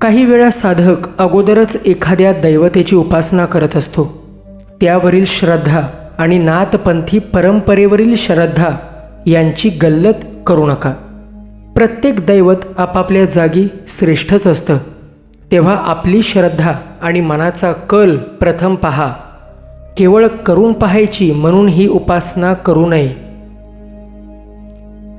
काही वेळा साधक अगोदरच एखाद्या दैवतेची उपासना करत असतो. त्यावरील श्रद्धा आणि नाथपंथी परंपरेवरील श्रद्धा यांची गल्लत करू नका. प्रत्येक दैवत आपापल्या जागी श्रेष्ठच असतं. तेव्हा आपली श्रद्धा आणि मनाचा कल प्रथम पहा. केवळ करून पाहायची म्हणून ही उपासना करू नये.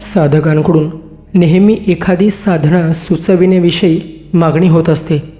साधकांकडून नेहमी एखादी साधना सुचविण्याविषयी मागणी होत असते.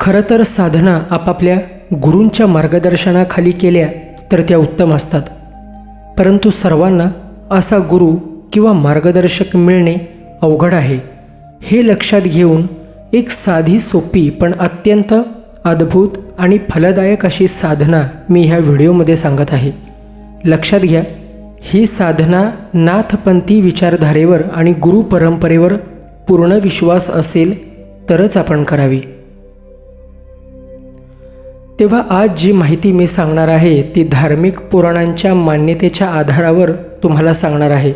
खरं तर साधना आपापल्या गुरूंच्या मार्गदर्शनाखाली केल्या तर त्या उत्तम असतात. परंतु सर्वांना असा गुरु किंवा मार्गदर्शक मिळणे अवघड आहे. हे लक्षात घेऊन एक साधी सोपी पण अत्यंत अद्भुत आणि फलदायक अशी साधना मी ह्या व्हिडिओमध्ये सांगत आहे. लक्षात घ्या ही साधना नाथपंथी विचारधारेवर आणि गुरु परंपरेवर पूर्ण विश्वास असेल तरच आपण करावी. तेव्हा आज जी माहिती मी सांगणार आहे ती धार्मिक पुराणांच्या मान्यतेच्या आधारावर तुम्हाला सांगणार आहे.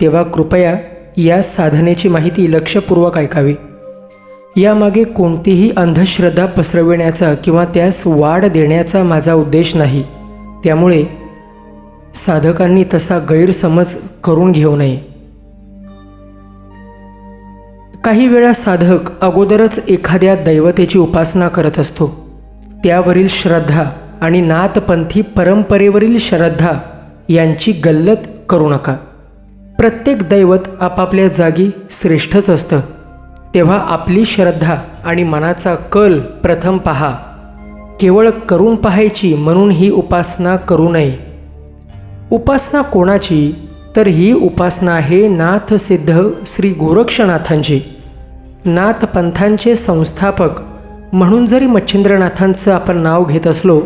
तेव्हा कृपया या साधनेची माहिती लक्षपूर्वक ऐकावी. यामागे कोणतीही अंधश्रद्धा पसरविण्याचा किंवा त्यास वाढ देण्याचा माझा उद्देश नाही. त्यामुळे साधकांनी तसा गैरसमज करून घेऊ नये. काही वेळा साधक अगोदरच एखाद्या दैवतेची उपासना करत असतो. त्यावरील श्रद्धा आणि नाथपंथी परंपरेवरील श्रद्धा यांची गल्लत करू नका. प्रत्येक दैवत आपापल्या जागी श्रेष्ठच असतं. तेव्हा आपली श्रद्धा आणि मनाचा कल प्रथम पहा. केवळ करून पाहायची म्हणून ही उपासना करू नये. उपासना कोणाची? तर ही उपासना आहे नाथसिद्ध श्री गोरक्षनाथांची. नाथपंथांचे संस्थापक. म्हणून जरी मच्छिंद्रनाथांचं आपण नाव घेत असलो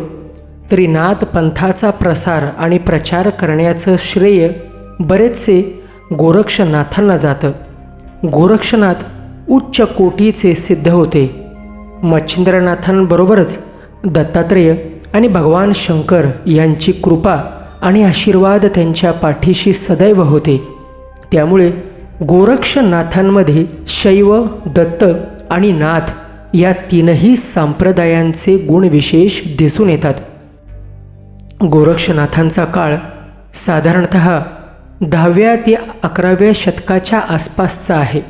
तरी नाथपंथाचा प्रसार आणि प्रचार करण्याचं श्रेय बरेचसे गोरक्षनाथांना जातं. गोरक्षनाथ उच्च कोटीचे सिद्ध होते. मच्छिंद्रनाथांबरोबरच दत्तात्रेय आणि भगवान शंकर यांची कृपा आणि आशीर्वाद त्यांच्या पाठीशी सदैव होते. त्यामुळे गोरक्षनाथांमध्ये शैव दत्त आणि नाथ या तीनही संप्रदायांचे गुणविशेष दिसून येतात. गोरक्षनाथांचा काळ साधारणत दहाव्या ते अकराव्या शतकाच्या आसपासचा आहे.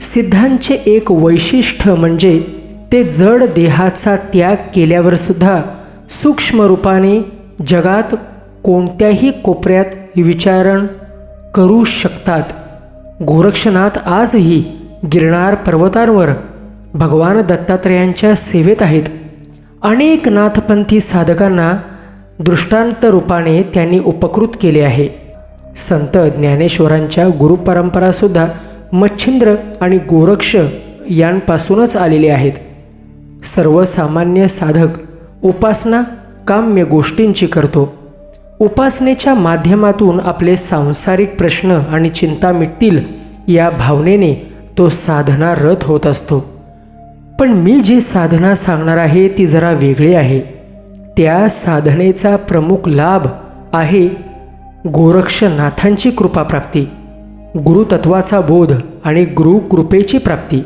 सिद्धांचे एक वैशिष्ट्य म्हणजे ते जड देहाचा त्याग केल्यावर सुद्धा सूक्ष्म रूपाने जगात कोणत्याही कोपऱ्यात विचारण करू शकतात. गोरक्षनाथ आजही गिरणार पर्वतांवर भगवान दत्तात्रेयांच्या सेवेत आहेत. अनेक नाथपंथी साधकांना दृष्टांत रूपाने त्यांनी उपकृत केले आहे. संत ज्ञानेश्वरांच्या गुरुपरंपरासुद्धा मच्छिंद्र आणि गोरक्ष यांपासूनच आलेले आहेत. सर्वसामान्य साधक उपासना काम्य गोष्टींची करतो. उपासनेच्या माध्यमातून आपले सांसारिक प्रश्न आणि चिंता मिटतील या भावनेने तो साधना रथ होत असतो. पण मी जी साधना सांगणार आहे ती जरा वेगळी आहे. त्या साधनेचा प्रमुख लाभ आहे गोरक्षनाथांची कृपाप्राप्ती गुरुतत्वाचा बोध आणि गुरुकृपेची प्राप्ती.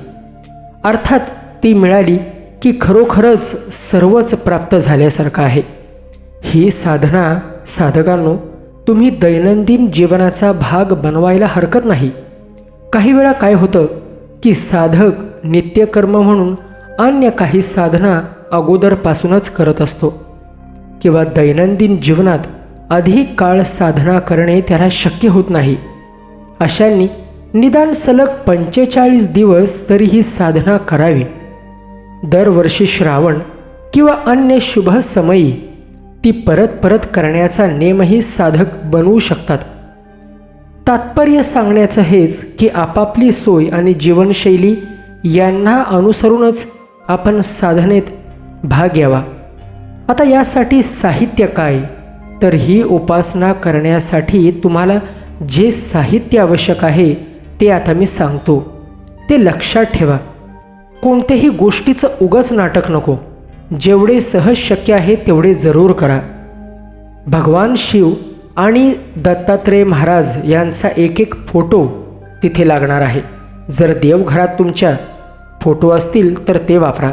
अर्थात ती मिळाली की खरोखरच सर्वच प्राप्त झाल्यासारखं आहे. ही साधना साधकांनो तुम्ही दैनंदिन जीवनाचा भाग बनवायला हरकत नाही. काही वेळा काय होतं की साधक नित्यकर्म म्हणून अन्य काही साधना अगोदरपासूनच करत असतो किंवा दैनंदिन जीवनात अधिक काळ साधना करणे त्याला शक्य होत नाही. अशांनी निदान सलग पंचेचाळीस दिवस तरी ही साधना करावी. दरवर्षी श्रावण किंवा अन्य शुभ समयी ती परत परत करण्याचा नेमही साधक बनवू शकतात. तात्पर्य सांगण्याचं हेच की आपापली सोय आणि जीवनशैली यांना अनुसरूनच आपण साधनेत भाग घ्यावा. आता यासाठी साहित्य काय? तर ही उपासना करण्यासाठी तुम्हाला जे साहित्य आवश्यक आहे ते आता मी सांगतो. ते लक्षात ठेवा. कोणत्याही गोष्टीचं उगच नाटक नको. जेवढे सहज शक्य आहे तेवढे जरूर करा. भगवान शिव आणि दत्तात्रेय महाराज यांचा एक एक फोटो तिथे लागणार आहे. जर देवघरात तुमच्या फोटो असतील तर ते वापरा.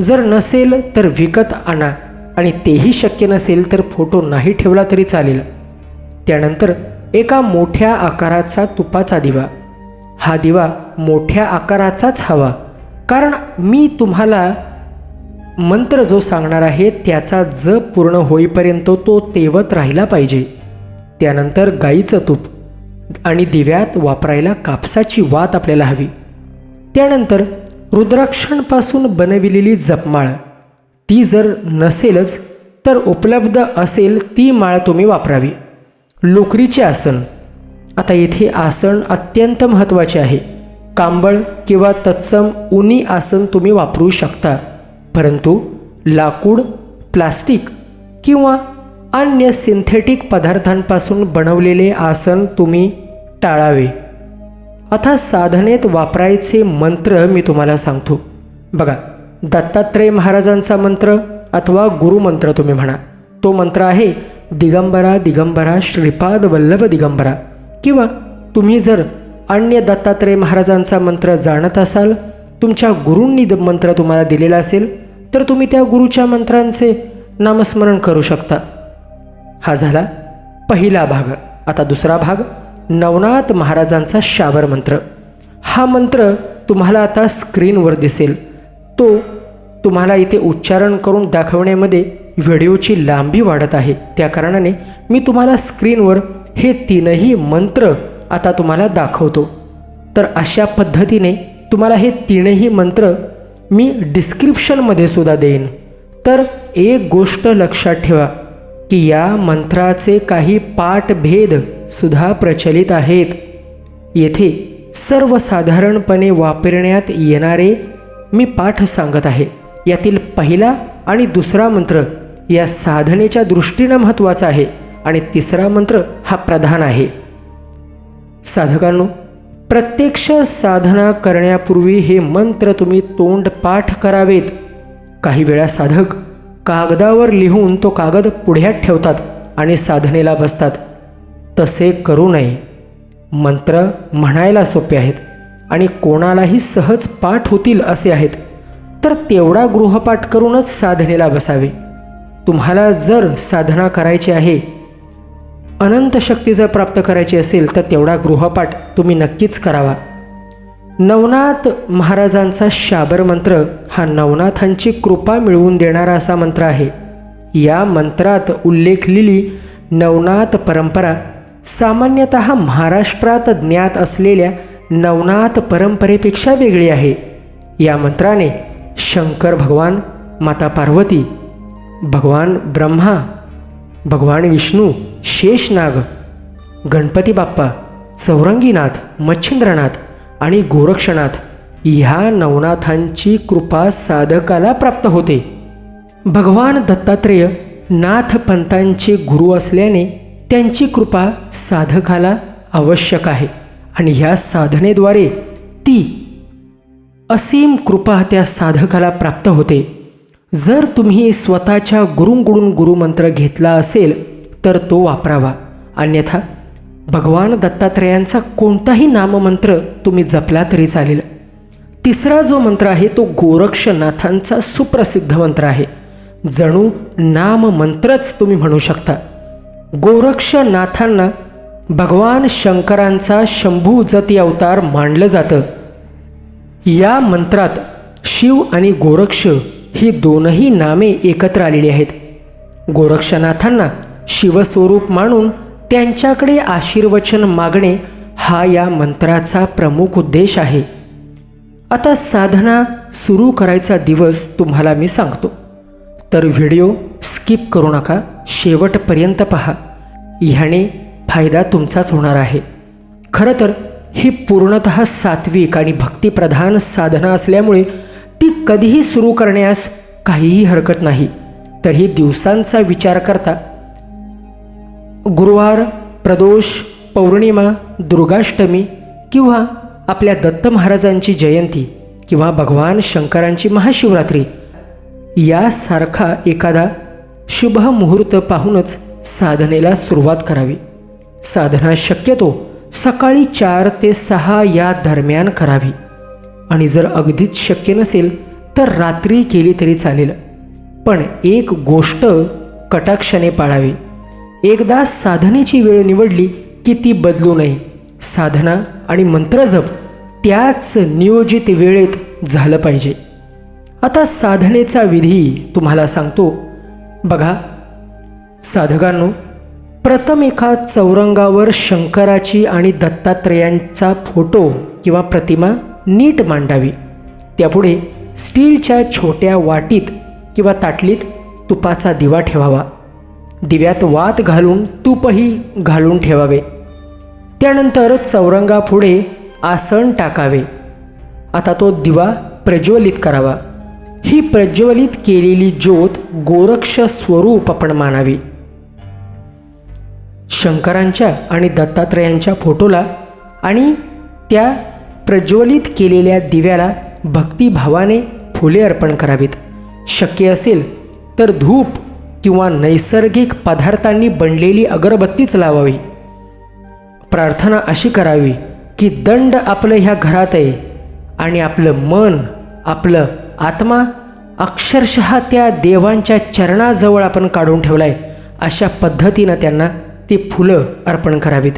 जर नसेल तर विकत आणा आणि तेही शक्य नसेल तर फोटो नाही ठेवला तरी चालेल. त्यानंतर एका मोठ्या आकाराचा तुपाचा दिवा. हा दिवा मोठ्या आकाराचाच हवा. कारण मी तुम्हाला मंत्र जो सांगणार आहे त्याचा जप पूर्ण होईपर्यंत तो तेवत राहिला पाहिजे. त्यानंतर गाईचं तूप आणि दिव्यात वापरायला कापसाची वात आपल्याला हवी. त्यानंतर रुद्राक्षांपासून बनविलेली जपमाळ. ती जर नसेलच तर उपलब्ध असेल ती माळ तुम्ही वापरावी. लोकरीचे आसन. आता येथे आसन अत्यंत महत्त्वाचे आहे. कांबळ किंवा तत्सम उनी आसन तुम्ही वापरू शकता. परंतु लाकूड प्लास्टिक किंवा अन्य सिंथेटिक पदार्थांपासून बनवलेले आसन तुम्ही टाळावे. आता साधनेत वापरायचे मंत्र मी तुम्हाला सांगतो. बघा दत्तात्रय महाराजांचा मंत्र अथवा गुरुमंत्र तुम्ही म्हणा. तो मंत्र आहे दिगंबरा दिगंबरा श्रीपाद वल्लभ दिगंबरा. किंवा तुम्ही जर अन्य दत्तात्रय महाराजांचा मंत्र जाणत असाल तुमच्या गुरूंनी मंत्र तुम्हाला दिलेला असेल तर तुम्ही त्या गुरुच्या मंत्रांचे नामस्मरण करू शकता. हा झाला पहिला भाग. आता दुसरा भाग नवनाथ महाराजांचा शावर मंत्र. हा मंत्र तुम्हाला आता स्क्रीनवर दिसेल. तो तुम्हाला इथे उच्चारण करून दाखवण्यामध्ये व्हिडिओची लांबी वाढत आहे. त्या कारणाने मी तुम्हाला स्क्रीनवर हे तीनही मंत्र आता तुम्हाला दाखवतो. तर अशा पद्धतीने तुम्हाला हे तीनही मंत्र मी डिस्क्रिप्शनमध्ये सुद्धा देईन. तर एक गोष्ट लक्षात ठेवा की या मंत्राचे काही पाठभेद सुद्धा प्रचलित आहेत. येथे सर्वसाधारणपणे वापरण्यात येणारे मी पाठ सांगत आहे. यातील पहिला आणि दुसरा मंत्र या साधनेच्या दृष्टीनं महत्त्वाचा आहे आणि तिसरा मंत्र हा प्रधान आहे. साधकांनो प्रत्यक्ष साधना करण्यापूर्वी हे मंत्र तुम्ही तोंड पाठ करावेत. काही वेळा साधक कागदावर लिहून तो कागद पुढ्यात ठेवतात आणि साधनेला बसतात. तसे करू नये. मंत्र म्हणायला सोपे आहेत आणि कोणालाही सहज पाठ होतील असे आहेत. तर तेवढा गृहपाठ करूनच साधनेला बसावे. तुम्हाला जर साधना करायची आहे अनंत शक्ती जर प्राप्त करायची असेल तर तेवढा गृहपाठ तुम्ही नक्कीच करावा. नवनाथ महाराजांचा शाबर मंत्र हा नवनाथांची कृपा मिळवून देणारा असा मंत्र आहे. या मंत्रात उल्लेखलेली नवनाथ परंपरा सामान्यतः महाराष्ट्रात ज्ञात असलेल्या नवनाथ परंपरेपेक्षा वेगळी आहे. या मंत्राने शंकर भगवान माता पार्वती भगवान ब्रह्मा भगवान विष्णू शेषनाग गणपती बाप्पा चौरंगीनाथ मच्छिंद्रनाथ आणि गोरक्षनाथ ह्या नवनाथांची कृपा साधकाला प्राप्त होते. भगवान दत्तात्रेय नाथ पंतांचे गुरु असल्याने त्यांची कृपा साधकाला आवश्यक आहे आणि ह्या साधनेद्वारे ती असीम कृपा त्या साधकाला प्राप्त होते. जर तुम्ही स्वतःच्या गुरुंगुडून गुरुमंत्र घेतला असेल तर तो वापरावा. अन्यथा भगवान दत्तात्रेयांचा कोणताही नाममंत्र तुम्ही जपला तरी चालेल. तिसरा जो मंत्र आहे तो गोरक्षनाथांचा सुप्रसिद्ध मंत्र आहे. जणू नाममंत्रच तुम्ही म्हणू शकता. गोरक्षनाथांना भगवान शंकरांचा शंभू जती अवतार मानलं जातं. या मंत्रात शिव आणि गोरक्ष ही दोनही नामे एकत्र आलेली आहेत. गोरक्षनाथांना शिवस्वरूप मानून त्यांच्याकडे आशीर्वचन मागणे हा या मंत्राचा प्रमुख उद्देश आहे. आता साधना सुरू करायचा दिवस तुम्हाला मी सांगतो. तर व्हिडिओ स्किप करू नका शेवटपर्यंत पहा. ह्याने फायदा तुमचाच होणार आहे. खरं तर ही पूर्णत सात्विक आणि भक्तिप्रधान साधना असल्यामुळे ती कधीही सुरू करण्यास काहीही हरकत नाही. तरीही दिवसांचा विचार करता. गुरुवार प्रदोष पौर्णिमा दुर्गाष्टमी किंवा आपल्या दत्त महाराजांची जयंती किंवा भगवान शंकरांची महाशिवरात्री यासारखा एखादा शुभ मुहूर्त पाहूनच साधनेला सुरुवात करावी. साधना शक्यतो सकाळी चार ते सहा या दरम्यान करावी. आणि जर अगदीच शक्य नसेल तर रात्री केली तरी चालेल. पण एक गोष्ट कटाक्षाने पाळावी. एकदा साधनेची वेळ निवडली की ती बदलू नये. साधना आणि मंत्रजप त्याच नियोजित वेळेत झालं पाहिजे. आता साधनेचा विधी तुम्हाला सांगतो. बघा. साधकांनो प्रथम एका चौरंगावर शंकराची आणि दत्तात्रेयांचा फोटो किंवा प्रतिमा नीट मांडावी. त्यापुढे स्टीलच्या छोट्या वाटीत किंवा ताटलीत तुपाचा दिवा ठेवावा. दिव्यात वात घालून तूपही घालून ठेवावे. त्यानंतर चौरंगापुढे आसन टाकावे. आता तो दिवा प्रज्वलित करावा. ही प्रज्वलित केलेली ज्योत गोरक्ष स्वरूप आपण मानावी. शंकरांच्या आणि दत्तात्रेयांच्या फोटोला आणि त्या प्रज्वलित केलेल्या दिव्याला भक्तिभावाने फुले अर्पण करावीत. शक्य असेल तर धूप किंवा नैसर्गिक पदार्थांनी बनलेली अगरबत्तीच लावावी. प्रार्थना अशी करावी की दंड आपलं ह्या घरात आहे आणि आपलं मन आपलं आत्मा अक्षरशः त्या देवांच्या चरणाजवळ आपण काढून ठेवला आहे अशा पद्धतीनं त्यांना ती फुलं अर्पण करावीत.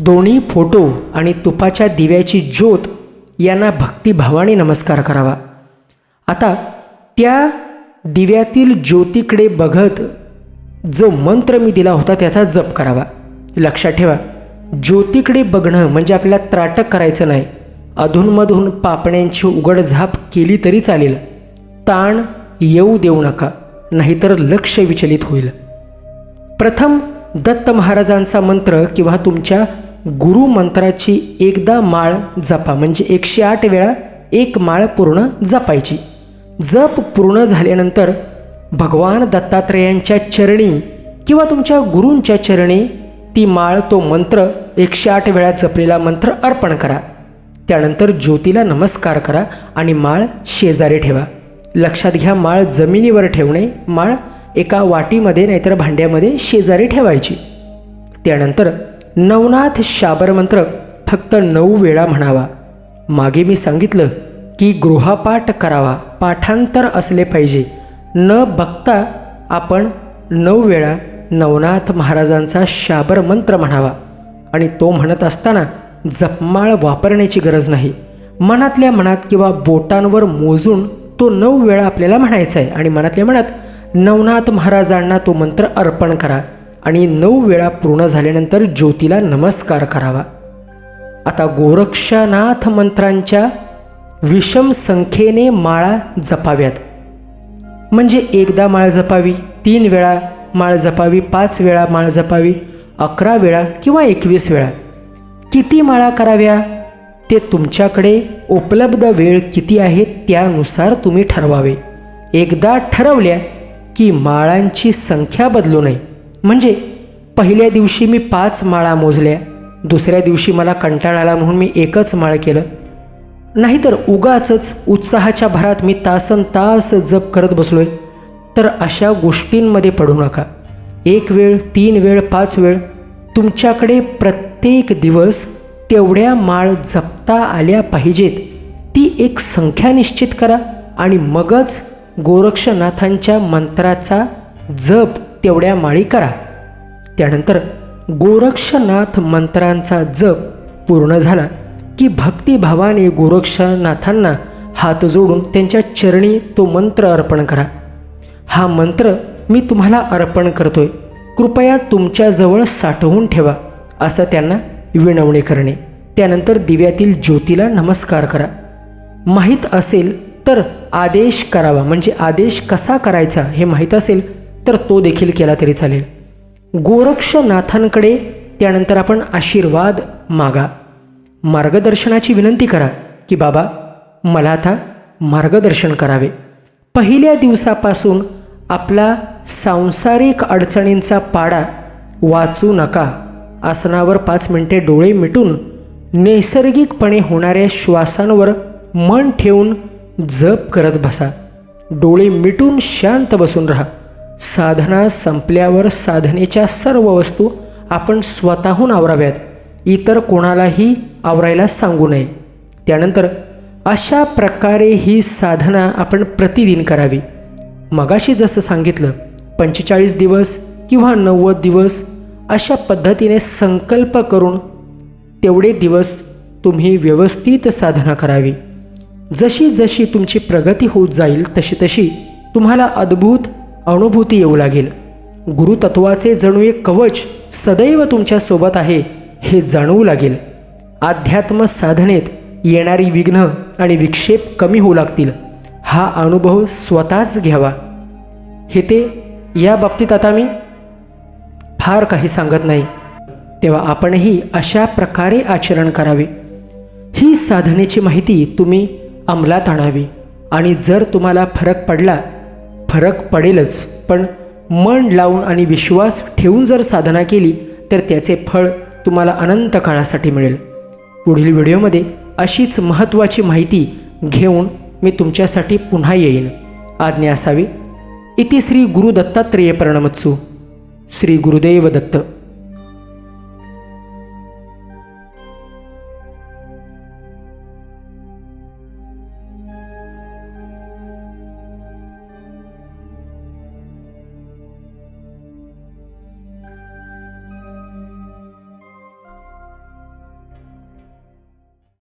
दोन्ही फोटो आणि तुपाच्या दिव्याची ज्योत यांना भक्तिभावाने नमस्कार करावा. आता त्या दिव्यातील ज्योतीकडे बघत जो मंत्र मी दिला होता त्याचा जप करावा. लक्षात ठेवा ज्योतीकडे बघणं म्हणजे आपल्याला त्राटक करायचं नाही. अधूनमधून पापण्यांची उघडझाप केली तरी चालेल. ताण येऊ देऊ नका नाहीतर लक्ष विचलित होईल. प्रथम दत्त महाराजांचा मंत्र किंवा तुमच्या गुरुमंत्राची एकदा माळ जपा. म्हणजे एकशे आठ वेळा एक माळ पूर्ण जपायची. जप पूर्ण झाल्यानंतर भगवान दत्तात्रेयांच्या चरणी किंवा तुमच्या गुरूंच्या चरणी ती माळ तो मंत्र एकशे आठ वेळा जपलेला मंत्र अर्पण करा. त्यानंतर ज्योतीला नमस्कार करा आणि माळ शेजारी ठेवा. लक्षात घ्या माळ जमिनीवर ठेवणे माळ एका वाटीमध्ये नाहीतर भांड्यामध्ये शेजारी ठेवायची. त्यानंतर नवनाथ शाबर मंत्र फक्त नऊ वेळा म्हणावा. मागे मी सांगितलं की गृहपाठ करावा. पाठांतर असले पाहिजे. न बघता आपण नऊ वेळा नवनाथ महाराजांचा शाबर मंत्र म्हणावा. आणि तो म्हणत असताना जपमाळ वापरण्याची गरज नाही. मनातल्या मनात किंवा बोटांवर मोजून तो नऊ वेळा आपल्याला म्हणायचा आहे आणि मनातल्या मनात नवनाथ महाराजांना तो मंत्र अर्पण करा. आणि नऊ वेळा पूर्ण झाल्यानंतर ज्योतीला नमस्कार करावा. आता गोरक्षनाथ मंत्रांच्या विषम संख्येने माळा जपाव्यात. म्हणजे एकदा माळ जपावी तीन वेळा माळ जपावी पाच वेळा माळ जपावी अकरा वेळा किंवा एकवीस वेळा. किती माळा कराव्या? ते तुमच्याकडे उपलब्ध वेळ किती आहे त्यानुसार तुम्ही ठरवावे. एकदा ठरवल्या की माळांची संख्या बदलू नये. म्हणजे पहिल्या दिवशी मी पाच माळा मोजल्या. दुसऱ्या दिवशी मला कंटाळा आला म्हणून मी एकच माळ केलं. नाहीतर उगाचच उत्साहाच्या भरात मी तासन तास जप करत बसलोय. तर अशा गोष्टींमध्ये पडू नका. एक वेळ तीन वेळ पाच वेळ. तुमच्याकडे प्रत्येक दिवस तेवढ्या माळ जपता आल्या पाहिजेत. ती एक संख्या निश्चित करा आणि मगच गोरक्षनाथांच्या मंत्राचा जप तेवढ्या माळी करा. त्यानंतर गोरक्षनाथ मंत्रांचा जप पूर्ण झाला की भक्तिभावाने गोरक्षनाथांना हात जोडून त्यांच्या चरणी तो मंत्र अर्पण करा. हा मंत्र मी तुम्हाला अर्पण करतोय. कृपया तुमच्याजवळ साठवून ठेवा असं त्यांना विनवणी करणे. त्यानंतर दिव्यातील ज्योतीला नमस्कार करा. माहीत असेल तर आदेश करावा. म्हणजे आदेश कसा करायचा हे माहीत असेल तर तो देखील केला तरी चालेल. गोरक्षनाथांकडे त्यानंतर आपण आशीर्वाद मागा. मार्गदर्शनाची विनंती करा की बाबा मला आता मार्गदर्शन करावे. पहिल्या दिवसापासून आपला सांसारिक अडचणींचा पाडा वाचू नका. आसनावर पाच मिनिटे डोळे मिटून नैसर्गिकपणे होणाऱ्या श्वासांवर मन ठेवून जप करत बसा. डोळे मिटून शांत बसून राहा. साधना संपल्यावर साधनेच्या सर्व वस्तू आपण स्वतःहून आवराव्यात. इतर कोणालाही आवरायला सांगू नये. त्यानंतर अशा प्रकारे ही साधना आपण प्रतिदिन करावी. मगाशी जसं सांगितलं पंचेचाळीस दिवस किंवा नव्वद दिवस अशा पद्धतीने संकल्प करून तेवढे दिवस तुम्ही व्यवस्थित साधना करावी. जशी जशी तुमची प्रगती होत जाईल तशी तशी तुम्हाला अद्भुत अनुभूती येऊ लागेल. गुरुतत्वाचे जणू एक कवच सदैव तुमच्यासोबत आहे हे जाणवू लागेल. अध्यात्म साधनेत येणारी विघ्न आणि विक्षेप कमी होऊ लागतील. हा अनुभव स्वतःच घ्यावा. हे ते या बाबतीत आता मी फार काही सांगत नाही. तेव्हा आपणही अशा प्रकारे आचरण करावे. ही साधनेची माहिती तुम्ही अंमलात आणावी आणि जर तुम्हाला फरक पडला फरक पडेलच. पण मन लावून आणि विश्वास ठेवून जर साधना केली तर त्याचे फळ तुम्हाला अनंत काळासाठी मिळेल. पुढील व्हिडिओमध्ये अशीच महत्त्वाची माहिती घेऊन मी तुमच्यासाठी पुन्हा येईन. आज्ञा असावी. इति श्री गुरु दत्तात्रेय प्रणमत्सू. श्री गुरुदेव दत्त.